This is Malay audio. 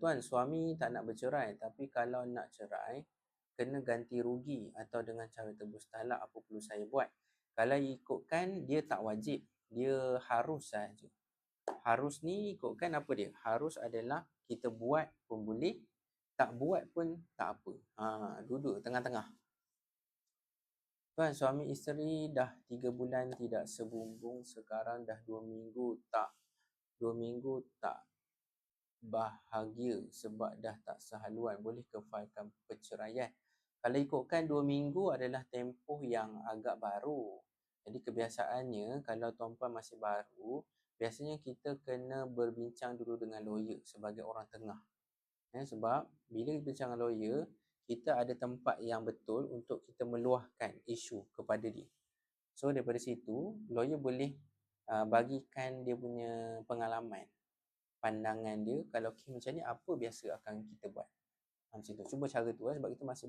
tuan suami tak nak bercerai tapi kalau nak cerai kena ganti rugi atau dengan cara tebus talak apa perlu saya buat. Kalau ikutkan dia tak wajib. Dia harus saja harus ni ikutkan apa dia? Harus adalah kita buat pun boleh tak buat pun tak apa. Ha, duduk tengah-tengah. Tuan, suami isteri dah tiga bulan tidak sebumbung, sekarang dah dua minggu tak dua minggu tak bahagia sebab dah tak sehaluan. Boleh ke failkan perceraian? Kalau ikutkan dua minggu adalah tempoh yang agak baru. Jadi kebiasaannya kalau tuan-puan masih baru, biasanya kita kena berbincang dulu dengan lawyer sebagai orang tengah. Eh, sebab bila kita bincang dengan lawyer, kita ada tempat yang betul untuk kita meluahkan isu kepada dia. So daripada situ, lawyer boleh uh, bagikan dia punya pengalaman, pandangan dia kalau kes macam ni apa biasa akan kita buat. Macam tu. Cuba cara tu eh, sebab kita masih